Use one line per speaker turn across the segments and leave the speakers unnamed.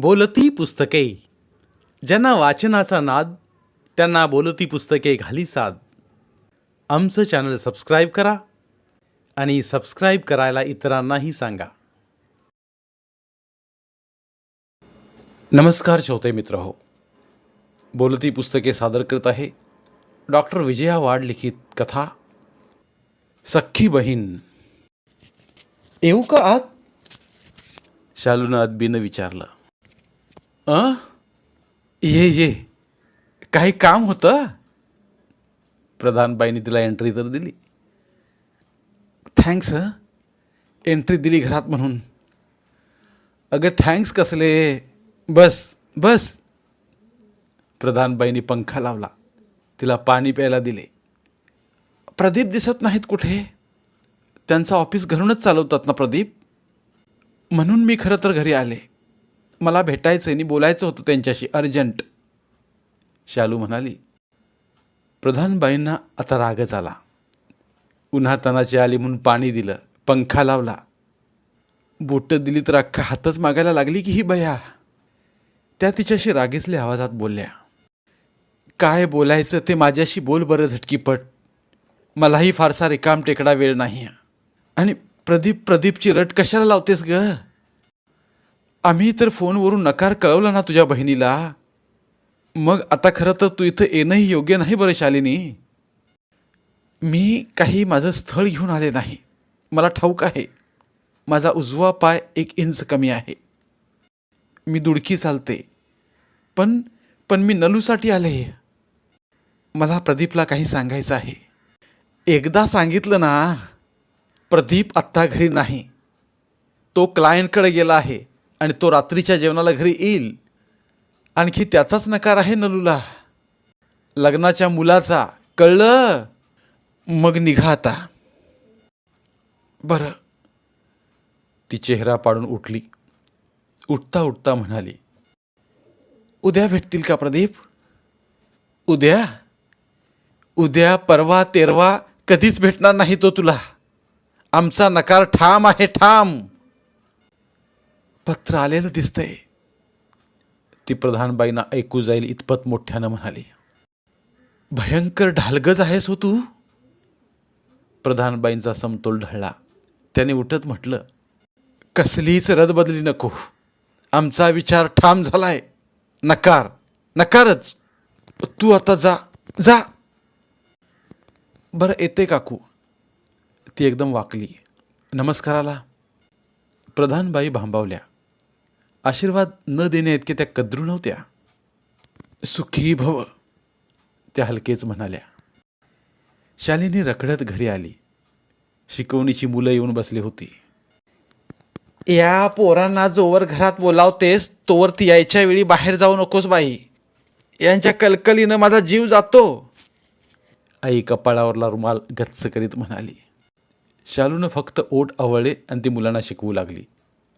बोलती पुस्तके. ज्यांना वाचनाचा नाद त्यांना बोलती पुस्तके घाली साद. आमचं चॅनल सबस्क्राईब करा आणि सबस्क्राईब करायला इतरांनाही सांगा. नमस्कार श्रोते मित्र हो बोलती पुस्तके सादर करत आहे डॉक्टर विजया वाड लिखित कथा सख्खी बहीण. येऊ का आत? शालूनं अदबीनं विचारलं. अ? ये ये. काही काम होतं? प्रधानबाईंनी तिला एंट्री तर दिली. थँक्स हं. एंट्री दिली घरात म्हणून. अगं थँक्स कसले? बस बस. प्रधानबाईंनी पंखा लावला. तिला पाणी प्यायला दिले. प्रदीप दिसत नाहीत कुठे? त्यांचं ऑफिस घरूनच चालवतात ना प्रदीप? म्हणून मी खरं तर घरी आले. मला भेटायचं आणि बोलायचं होतं त्यांच्याशी अर्जंट. शालू म्हणाली प्रधानबाईंना आता रागच आला. उन्हातानाची आली म्हणून पाणी दिलं पंखा लावला. बोटं दिली तर अख्खा हातच मागायला लागली की ही बया. त्या तिच्याशी रागेसल्या आवाजात बोलल्या काय बोलायचं ते माझ्याशी बोल बरं झटकीपट. मलाही फारसा रिकाम टेकडा वेळ नाही आणि प्रदीप प्रदीपची रट कशाला लावतेस ग? आम्ही तर फोनवरून नकार कळवला ना तुझ्या बहिणीला. मग आता खरं तर तू इथं येणंही योग्य नाही बरं शालिनी. मी काही माझं स्थळ घेऊन आले नाही. मला ठाऊक आहे. माझा उजवा पाय एक इंच कमी आहे. मी दुडकी चालते. पण पण मी नलूसाठी आले. मला प्रदीपला काही सांगायचं आहे. एकदा सांगितलं ना प्रदीप आत्ता घरी नाही. तो क्लायंटकडे गेला आहे. आणि तो रात्रीच्या जेवणाला घरी येईल. आणखी त्याचाच नकार आहे नलूला. लग्नाच्या मुलाचा. कळलं? मग निघा आता. बरं. ती चेहरा पाडून उठली. उठता उठता म्हणाली उद्या भेटतील का प्रदीप? उद्या? उद्या परवा तेरवा कधीच भेटणार नाही तो तुला. आमचा नकार ठाम आहे ठाम. पत्र आलेलं दिसतंय. ती प्रधानबाईंना ऐकू जाईल इतपत मोठ्यानं म्हणाली. भयंकर ढालगज आहेस हो तू. प्रधानबाईंचा समतोल ढळला. त्याने उठत म्हटलं कसलीच रदबदली नको. आमचा विचार ठाम झालाय. नकार नकारच. तू आता जा जा. बरं येते काकू. ती एकदम वाकली. नमस्काराला. प्रधानबाई भांबावल्या. आशीर्वाद न देण्या इतके त्या कद्रू नव्हत्या. सुखी भव त्या हलकेच म्हणाल्या. शालिनी रखडत घरी आली. शिकवणीची मुलं येऊन बसली होती. या पोरांना जोवर घरात बोलावतेस तोवर ती यायच्या वेळी बाहेर जाऊ नकोस बाई. यांच्या कलकलीनं माझा जीव जातो. आई कपाळावरला रुमाल गच्च करीत म्हणाली. शालूनं फक्त ओट आवळले आणि ती मुलांना शिकवू लागली.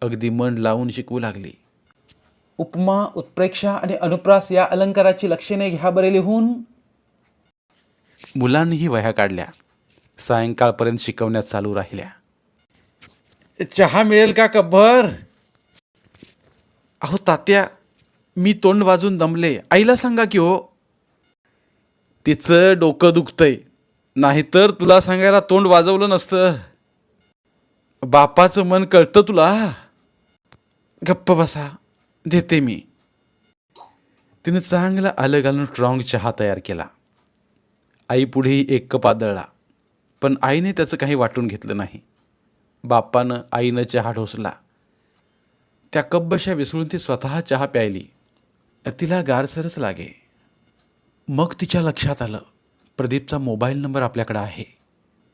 अगदी मन लावून शिकवू लागली. उपमा उत्प्रेक्षा आणि अनुप्रास या अलंकाराची लक्षणे घ्या बरे लिहून मुलांनीही वह्या काढल्या. सायंकाळपर्यंत शिकवण्यात चालू राहिल्या. चहा मिळेल का कब्बर? अहो तात्या मी तोंड वाजून दमले. आईला सांगा की हो. तिचं डोकं दुखतंय. नाहीतर तुला सांगायला तोंड वाजवलं नसतं. बापाचं मन कळतं तुला. गप्प बसा देते मी. तिनं चांगला आलं घालून स्ट्रॉंग चहा तयार केला. आई पुढेही एक कप आदळला पण आईने त्याचं काही वाटून घेतलं नाही. बापानं आईनं चहा ढोसला. त्या कब्बशा विसळून ती स्वतः चहा प्यायली. तिला गारसरच लागे. मग तिच्या लक्षात आलं प्रदीपचा मोबाईल नंबर आपल्याकडे आहे.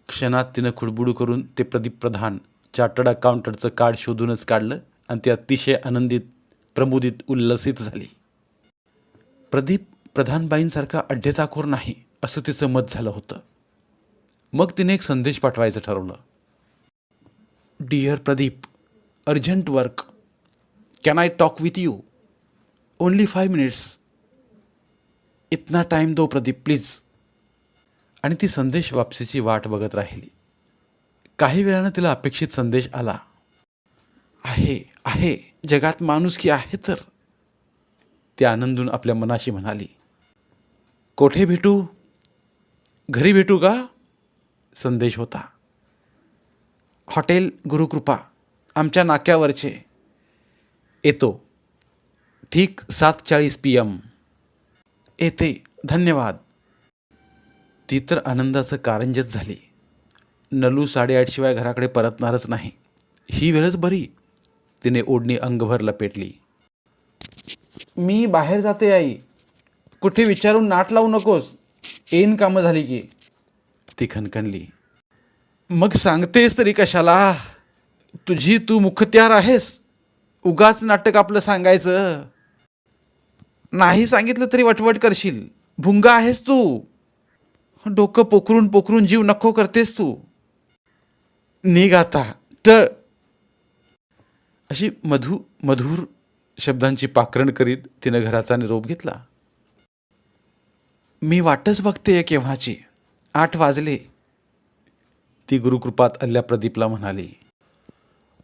क्षणात तिनं खुडबुडू करून ते प्रदीप प्रधान चार्टर्ड अकाउंटंटचं कार्ड शोधूनच काढलं. आणि ती अतिशय आनंदित प्रमुदित उल्लसित झाली. प्रदीप प्रधानबाईंसारखा अड्डेताखोर नाही असं तिचं मत झालं होतं. मग तिने एक संदेश पाठवायचं ठरवलं. Dear Pradeep urgent work can I talk with you only five minutes इतना टाईम दो प्रदीप प्लीज आणि ती संदेश वापसीची वाट बघत राहिली. काही वेळानं तिला अपेक्षित संदेश आला. आहे आहे. जगात माणूस की आहे तर. ते आनंदून आपल्या मनाशी म्हणाली कोठे भेटू? घरी भेटू का? संदेश होता. हॉटेल गुरुकृपा आमच्या नाक्यावरचे. येतो. ठीक सात चाळीस पी एम. येते धन्यवाद. ती तर आनंदाचं कारंजच झाली. नलू साडेआठशिवाय घराकडे परतणारच नाही. ही वेळच बरी. तिने ओढणी अंगभर लपेटली मी बाहेर जाते आई. कुठे विचारून नाट लावू नकोस. ऐन कामं झाली की. ती खणखणली. मग सांगतेस तरी कशाला? तुझी तू मुखत्यार आहेस. उगाच नाटक आपलं सांगायचं. नाही सांगितलं तरी वटवट करशील. भुंगा आहेस तू. डोकं पोखरून पोखरून जीव नको करतेस तू. निघ आता. टळ अशी मधु मधुर शब्दांची पाखरण करीत तिनं घराचा निरोप घेतला. मी वाटच बघते केव्हाची. आठ वाजले. ती गुरुकृपात अल्ल्या प्रदीपला म्हणाली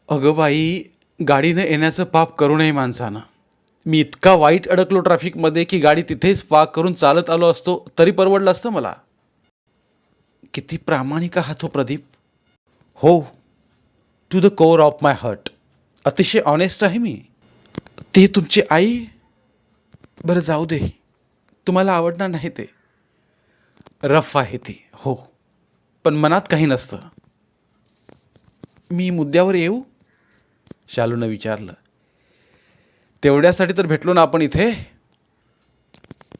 अगं बाई गाडीनं येण्याचं पाप करू नये माणसानं. मी इतका वाईट अडकलो ट्रॅफिकमध्ये की गाडी तिथेच पाक करून चालत आलो असतो तरी परवडलं असतं मला. किती प्रामाणिक आहात हो प्रदीप. हो. To the core of my heart अतिशय ऑनेस्ट आहे मी. ते तुमची आई? बरं जाऊ दे. तुम्हाला आवडणार नाही ते. रफ आहे ती हो. पण मनात काही नसतं. मी मुद्द्यावर येऊ? शालूनं विचारलं. तेवढ्यासाठी तर भेटलो ना आपण इथे?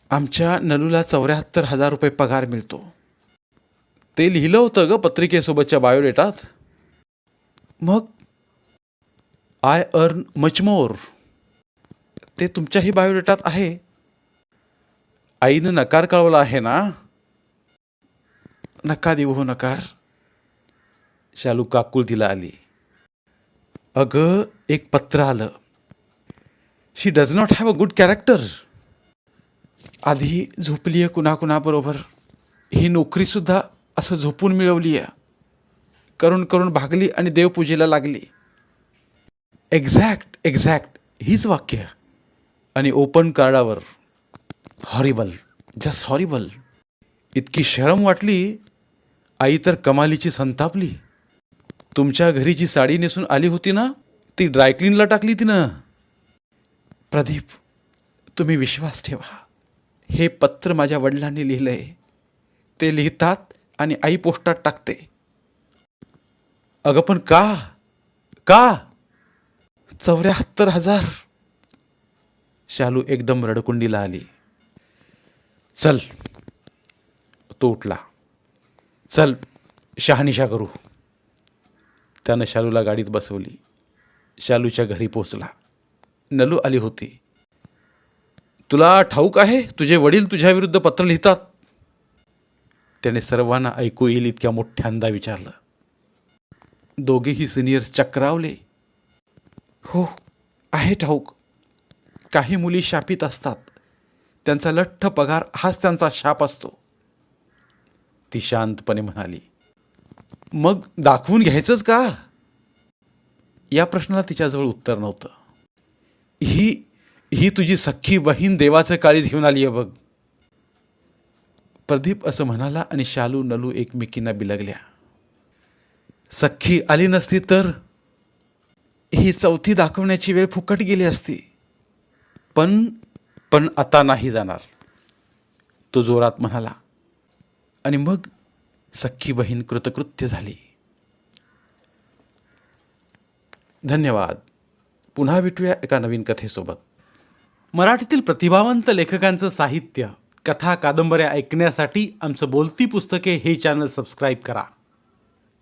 आमच्या नलूला चौऱ्याहत्तर हजार रुपये पगार मिळतो. ते लिहिलं होतं ग पत्रिकेसोबतच्या बायोडेटात. मग आय अर्न मच मोर ते तुमच्याही बायोडेटात आहे. आईनं नकार कळवला आहे ना? नका देऊ हो नकार. शालू काकुल तिला आली. अगं एक पत्र आलं. She does not have a good character आधी झोपली आहे कुणाकुणाबरोबर. ही नोकरीसुद्धा असं झोपून मिळवली आहे. करून करून भागली आणि देवपूजेला लागली. एक्झॅक्ट एक्झॅक्ट हीच वाक्य. आणि ओपन कार्डावर हॉरिबल जस्ट हॉरिबल इतकी शरम वाटली आई तर कमालीची संतापली. तुमच्या घरी जी साडी नेसून आली होती ना ती ड्रायक्लीनला टाकली तिनं. प्रदीप तुम्ही विश्वास ठेवा. हे पत्र माझ्या वडिलांनी लिहिलं आहे ते लिहितात आणि आई पोस्टात टाकते. अगं पण का? का? चौऱ्याहत्तर हजार. शालू एकदम रडकुंडीला आली. चल तो उठला. चल शहानिशा करू. त्यानं शालूला गाडीत बसवली. शालूच्या घरी पोचला. नलू आली होती. तुला ठाऊक आहे तुझे वडील तुझ्याविरुद्ध पत्र लिहितात? त्याने सर्वांना ऐकू येईल इतक्या मोठ्यांदा विचारलं. दोघेही सिनियर्स चक्रावले. हो आहे ठाऊक. काही मुली शापित असतात. त्यांचा लठ्ठ पगार हाच त्यांचा शाप असतो. ती शांतपणे म्हणाली मग दाखवून घ्यायचंच का? या प्रश्नाला तिच्याजवळ उत्तर नव्हतं. ही ही तुझी सख्खी बहीण देवाचं काळीज घेऊन आली आहे बघ. प्रदीप असं म्हणाला आणि शालू नलू एकमेकींना बिलगल्या. सख्खी आली नसती तर ही चौथी दाखवण्याची वेळ फुकट गेली असती. पण पण आता नाही जाणार. तो जोरात म्हणाला आणि मग सख्खी बहीण कृतकृत्य झाली. धन्यवाद. पुन्हा भेटूया एका नवीन कथेसोबत.
मराठीतील प्रतिभावंत लेखकांचं साहित्य कथा कादंबऱ्या ऐकण्यासाठी आमचं बोलती पुस्तके हे चॅनल सबस्क्राईब करा.